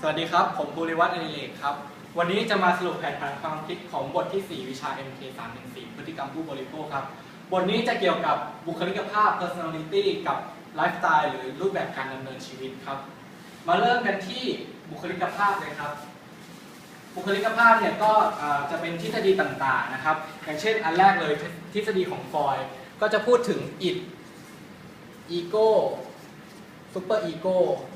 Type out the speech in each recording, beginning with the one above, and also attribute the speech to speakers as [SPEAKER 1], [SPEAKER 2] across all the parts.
[SPEAKER 1] สวัสดีครับ ผมภูริวัฒน์อดิเรกครับ วันนี้จะมาสรุปแผนผังความคิดของบทที่ 4 วิชา MK 314พฤติกรรมผู้บริโภคครับ บทนี้จะเกี่ยวกับบุคลิกภาพ personality กับไลฟ์สไตล์หรือรูปแบบการดำเนินชีวิตครับ มาเริ่มกันที่บุคลิกภาพเลยครับ บุคลิกภาพเนี่ยก็จะเป็นทฤษฎีต่างๆนะครับ อย่างเช่นอันแรกเลยทฤษฎีของฟอยก็จะพูดถึง id ego super ego ซึ่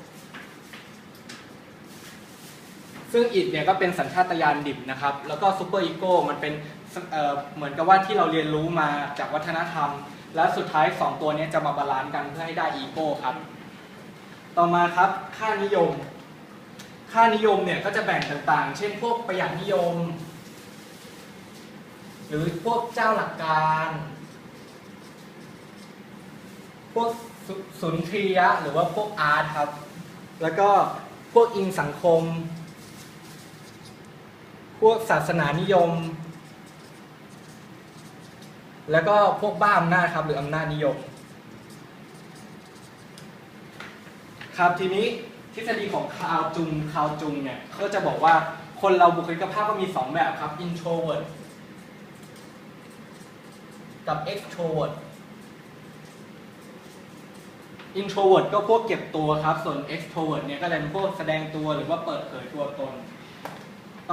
[SPEAKER 1] ซึ่งอิดเนี่ยก็เป็นสัญชาตญาณดิบนะครับ แล้วก็ซูเปอร์อีโก้มันเป็นเเหมือนกับว่าที่เราเรียนรู้มาจากวัฒนธรรม และสุดท้าย 2 ตัวนี้จะมาบาลานซ์กันเพื่อให้ได้อีโก้ครับ ต่อมาครับค่านิยม ค่านิยมเนี่ยก็จะแบ่งต่างๆ เช่นพวกประหยัดนิยม หรือพวกเจ้าหลักการ พวกส,สุนทรียะหรือว่าพวกอาร์ตครับ แล้วก็พวกอิงสังคม พวกศาสนานิยม แล้วก็พวกบ้าอำนาจครับหรืออำนาจนิยม ครับทีนี้ทฤษฎีของคาวจุงคาวจุงเนี่ยเขาจะบอกว่าคนเราบุคลิกภาพก็มี 2 แบบครับ introvert กับ extrovert introvert ก็พวกเก็บตัวครับ ส่วน extrovert เนี่ยก็จะเป็นพวกแสดงตัวหรือว่าเปิดเผยตัวตน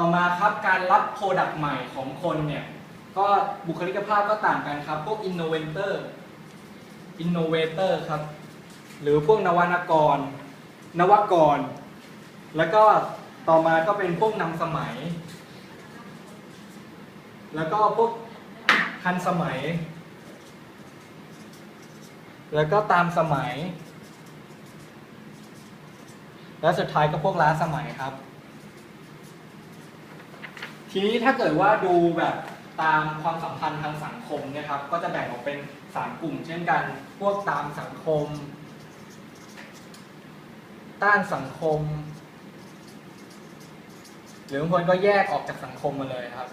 [SPEAKER 1] ต่อมาครับการรับโปรดักต์ใหม่ของคนเนี่ยก็บุคลิกภาพก็ต่างกันครับ พวก innovator innovator ครับ หรือพวกนวนกร นวกร แล้วก็ต่อมาก็เป็นพวกนำสมัย แล้วก็พวกทันสมัย แล้วก็ตามสมัย และสุดท้ายก็พวกล้าสมัยครับ ทีนี้ถ้าเกิดว่าดูแบบตามความสัมพันธ์ทางสังคมเนะครับ ก็จะแบ่งออกเป็นสามกลุ่ม เช่นกัน พวกตามสังคม ต้านสังคม หรือบางคนก็แยกออกจากสังคมมาเลยครับ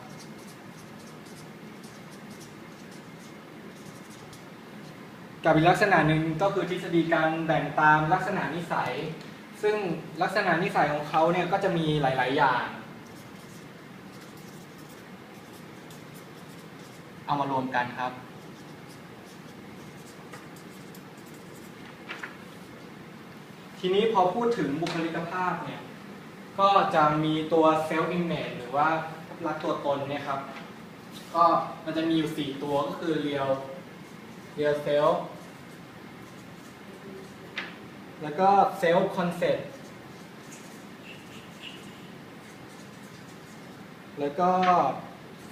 [SPEAKER 1] กับอีกลักษณะหนึ่งก็คือทฤษฎีการแบ่งตามลักษณะนิสัย ซึ่งลักษณะนิสัยของเขาเนี่ยก็จะมีหลาย ๆ อย่าง เอามารวมกันครับ ทีนี้พอพูดถึงบุคลิกภาพเนี่ย ก็จะมีตัว self image หรือว่ารักตัวตนเนี่ยครับ ก็มันจะมีอยู่ 4 ตัวก็คือ real real self แล้วก็ self concept แล้วก็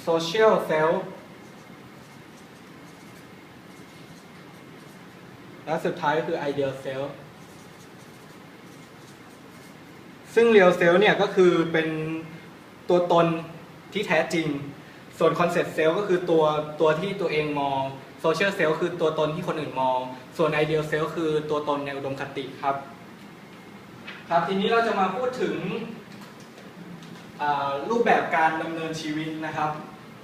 [SPEAKER 1] social self และสุดท้ายก็คือ ideal self ซึ่ง real self เนี่ยก็คือเป็นตัวตนที่แท้จริง ส่วน concept self ก็คือตัวตัวที่ตัวเองมอง social self คือตัวตนที่คนอื่นมอง ส่วน ideal self คือตัวตนในอุดมคติครับ ครับทีนี้เราจะมาพูดถึงรูปแบบการดำเนินชีวิตนะครับ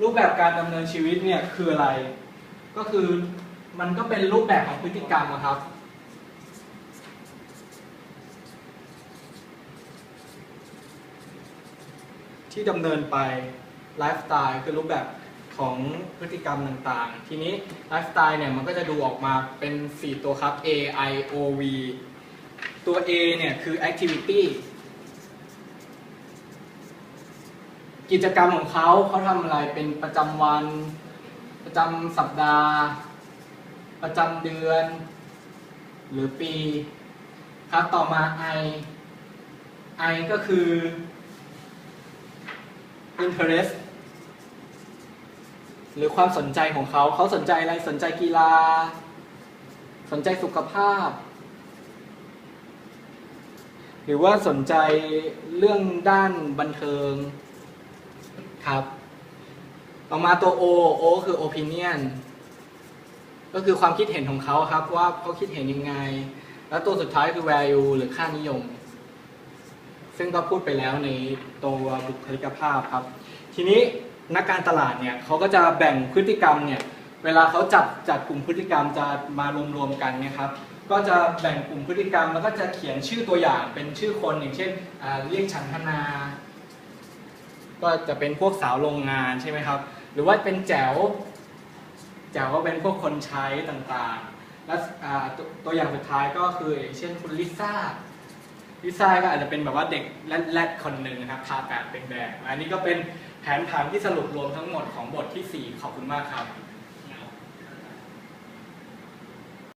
[SPEAKER 1] รูปแบบการดำเนินชีวิตเนี่ยคืออะไร ก็คือ มันก็เป็นรูปแบบของพฤติกรรมอะครับ ที่ดำเนินไปไลฟ์สไตล์คือรูปแบบของพฤติกรรมต่างๆ ทีนี้ไลฟ์สไตล์เนี่ยมันก็จะดูออกมาเป็น 4 ตัวครับ A I O V ตัว A เนี่ยคือ activity กิจกรรมของเขาเขาทำอะไรเป็นประจำวันประจำสัปดาห์ ประจำเดือน หรือปีครับต่อมา I I ก็คือ interest หรือความสนใจของเขา เขาสนใจอะไรสนใจกีฬา สนใจสุขภาพ หรือว่าสนใจเรื่องด้านบันเทิงครับ ต่อมาตัว O O คือ opinion ก็คือความคิดเห็นของเขาครับว่าเขาคิดเห็นยังไง แล้วตัวสุดท้ายคือ value หรือค่านิยม ซึ่งก็พูดไปแล้วในตัวบุคลิกภาพครับ ทีนี้นักการตลาดเนี่ยเขาก็จะแบ่งพฤติกรรมเนี่ยเวลาเขาจับจัดกลุ่มพฤติกรรมจะมารวมๆกันเนี่ยครับก็จะแบ่งกลุ่มพฤติกรรมแล้วก็จะเขียนชื่อตัวอย่างเป็นชื่อคนอย่างเช่นเรียกฉันทนา ก็จะเป็นพวกสาวโรงงานใช่ไหมครับ หรือว่าเป็นแจ๋ว แจ๋วก็เป็นพวกคนใช้ต่างๆ และอ่าตวตัวอย่างสุดท้ายก็คืออย่างเช่นคุณลิซ่าลิซ่าก็อาจจะเป็นแบบว่าเด็กแรดๆคนหนึ่งนะครับทาแปดเป็นแบบอันนี้ก็เป็นแผนผังที่สรุปรวมทั้งหมดของบทที่ 4 ขอบคุณมากครับ